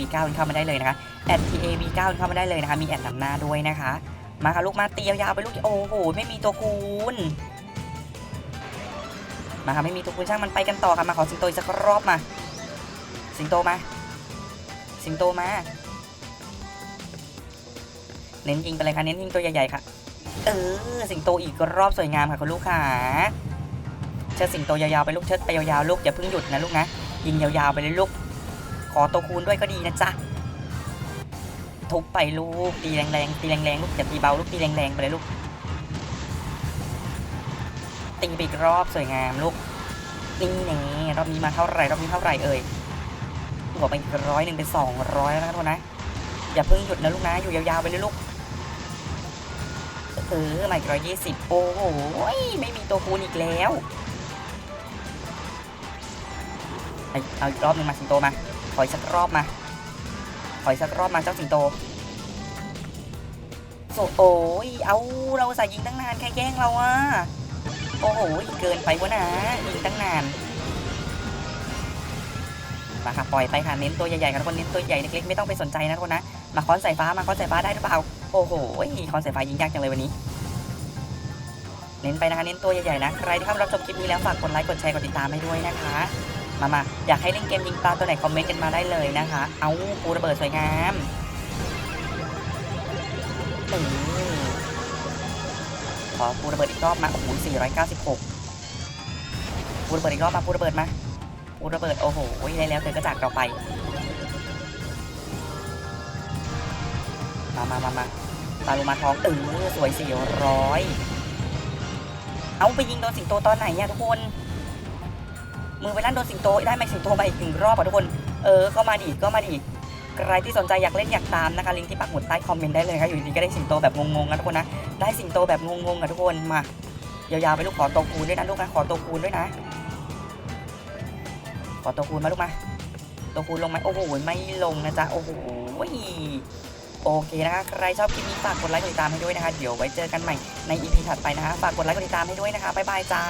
V9 เข้ามาได้เลยนะคะแอด TAV9 เข้ามาได้เลยนะคะ มีแอดนำหน้าด้วยนะคะ มาค่ะลูกมาตียาวๆไปลูกโอ้โหไม่มีตัวคูณมาค่ะไม่มีตัวคูณช่างมันไปกันต่อค่ะมาขอสิงโตอีกสักรอบมา สิงโตมา สิงโตมา เน้นยิงไปเลยค่ะเน้นยิงตัวใหญ่ๆค่ะ เออสิงโตอีกรอบสวยงามค่ะคุณลูกค่ะเชิดสิงโตยาวๆไปลูกเชิดไปยาวๆลูกอย่าเพิ่งหยุดนะลูกนะยิงยาวๆไปเลยลูก ขอตัวคูณด้วยก็ดีนะจ๊ะ ทุบไปลูก ตีแรงๆ ตีแรงๆ ลูกอย่าตีเบาลูกตีแรงๆ ไปเลยลูก ตีไปอีกรอบสวยงามลูก นี่แน่รอบนี้มาเท่าไหร่รอบนี้เท่าไหร่เอ่ยบวกไปอีกร้อยหนึ่งเป็นสองร้อยแล้วนะทุกคนนะ อย่าเพิ่งหยุดนะลูกนะ อยู่ยาวๆไปเลยลูกเออมาอีกร้อยยี่สิบโอ้โหไม่มีตัวคูณอีกแล้วเอาอีกรอบหนึ่งมาสิงโตมา ออีกสักรอบมาขออีกสักรอบมาเจ้าสิงโตโซโอ้ยเอาเราใส่ยิงตั้งนานแค่แย่งเราอะโอ้โหเกินไปวะนะยิงตั้งนานมาค่ะปล่อยไปค่ะเน้นตัวใหญ่ๆกันทุกคนเน้นตัวใหญ่เล็กๆไม่ต้องไปสนใจนะทุกคนนะมาค้อนสายฟ้ามาค้อนสายฟ้าได้หรือเปล่าโอ้โหคอนเซ็ปต์ไฟยิงยากจังเลยวันนี้ เน้นไปนะคะเน้นตัวใหญ่ๆนะใครที่เข้ามารับชมคลิปนี้แล้วฝากกดไลค์กดแชร์กดติดตามให้ด้วยนะคะ มามาอยากให้เล่นเกมยิงปลาตัวไหนคอมเมนต์กันมาได้เลยนะคะ เอาปูระเบิดสวยงามอขอปูระเบิดอีกรอบมาโอ้โห496ปูระเบิดอีกรอบมาปูระเบิดมาปูระเบิดโอ้โหได้แล้วเธอก็จากเราไป มามามามาปลาโลมาท้องเออสวยสี่ร้อยเอาไปยิงโดนสิงโตตอนไหนเนี่ยทุกคน มือไปลั่นโดนสิงโตได้ไหมสิงโตมาอีกหนึ่งรอบอะทุกคนเออก็มาดิก็มาดิใครที่สนใจอยากเล่นอยากตามนะคะลิงก์ที่ปักหมุดใต้คอมเมนต์ได้เลยครับอยู่ดีๆก็ได้สิงโตแบบงงๆนะทุกคนนะได้สิงโตแบบงงๆอะทุกคนมายาวๆไปลูกขอตัวคูณด้วยนะลูกนะขอตัวคูณด้วยนะ ขอตัวคูณมาลูกมาตัวคูณลงไหมโอ้โหไม่ลงนะจ๊ะโอ้โหโอเคนะคะใครชอบคลิปนี้ฝากกดไลค์กดติดตามให้ด้วยนะคะ เดี๋ยวไว้เจอกันใหม่ใน EP ถัดไปนะคะฝากกดไลค์กดติดตามให้ด้วยนะคะบ๊ายบายจ้า